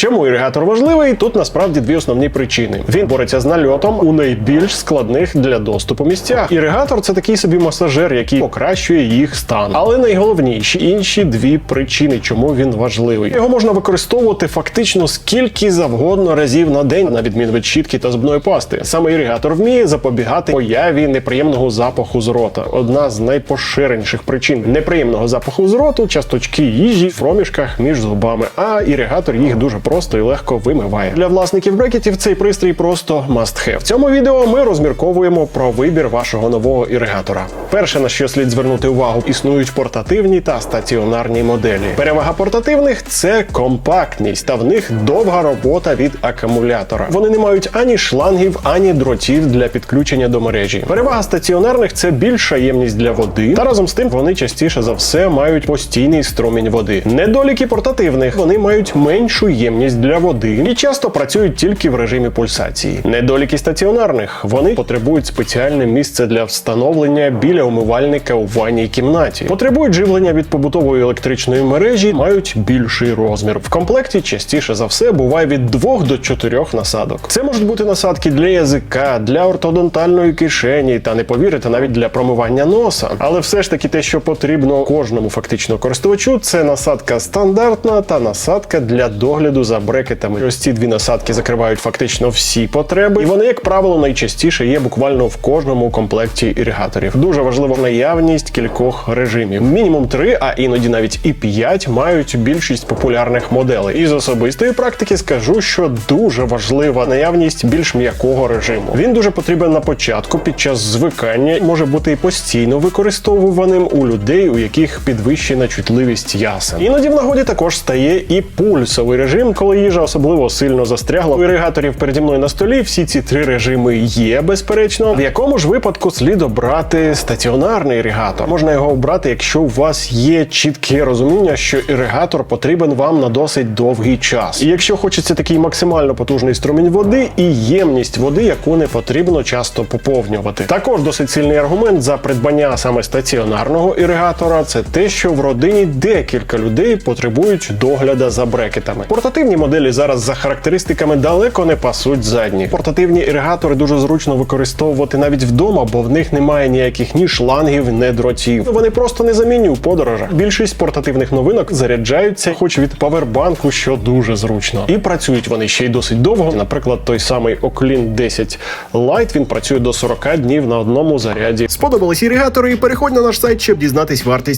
Чому іригатор важливий? Тут насправді дві основні причини. Він бореться з нальотом у найбільш складних для доступу місцях. Іригатор це такий собі масажер, який покращує їх стан. Але найголовніші інші дві причини, чому він важливий. Його можна використовувати фактично скільки завгодно разів на день, на відміну від щітки та зубної пасти. Саме іригатор вміє запобігати появі неприємного запаху з рота. Одна з найпоширеніших причин неприємного запаху з роту часточки їжі в проміжках між зубами. А іригатор їх дуже просто і легко вимиває. Для власників брекетів цей пристрій просто must have. В цьому відео ми розмірковуємо про вибір вашого нового іригатора. Перше на що слід звернути увагу, існують портативні та стаціонарні моделі. Перевага портативних це компактність, та в них довга робота від акумулятора. Вони не мають ані шлангів, ані дротів для підключення до мережі. Перевага стаціонарних це більша ємність для води, та разом з тим вони частіше за все мають постійний струмінь води. Недоліки портативних вони мають меншу ємність для води і часто працюють тільки в режимі пульсації. Недоліки стаціонарних вони потребують спеціальне місце для встановлення біля умивальника у ванній кімнаті. Потребують живлення від побутової електричної мережі, мають більший розмір. В комплекті частіше за все буває від 2 до 4 насадок. Це можуть бути насадки для язика, для ортодонтальної кишені та не повірите, навіть для промивання носа. Але все ж таки те, що потрібно кожному фактично користувачу, це насадка стандартна та насадка для догляду за брекетами. Ось ці дві насадки закривають фактично всі потреби, і вони, як правило, найчастіше є буквально в кожному комплекті ірігаторів. Дуже важлива наявність кількох режимів. Мінімум три, а іноді навіть і п'ять мають більшість популярних моделей. Із особистої практики скажу, що дуже важлива наявність більш м'якого режиму. Він дуже потрібен на початку під час звикання, може бути і постійно використовуваним у людей, у яких підвищена чутливість ясен. Іноді в нагоді також стає і пульсовий режим, коли їжа особливо сильно застрягла. У іригаторів переді мною на столі всі ці три режими є, безперечно. В якому ж випадку слід обрати стаціонарний іригатор? Можна його обрати, якщо у вас є чітке розуміння, що іригатор потрібен вам на досить довгий час. І якщо хочеться такий максимально потужний струмінь води і ємність води, яку не потрібно часто поповнювати. Також досить сильний аргумент за придбання саме стаціонарного іригатора це те, що в родині декілька людей потребують догляда за брекетами. Портативні моделі зараз за характеристиками далеко не пасуть задні. Портативні іригатори дуже зручно використовувати навіть вдома, бо в них немає ніяких ні шлангів, ні дротів. Вони просто незамінні у подорожах. Більшість портативних новинок заряджаються, хоч від павербанку, що дуже зручно. І працюють вони ще й досить довго. Наприклад, той самий Oklin 10 Lite, він працює до 40 днів на одному заряді. Сподобались іригатори? і Переходь на наш сайт, щоб дізнатись вартість.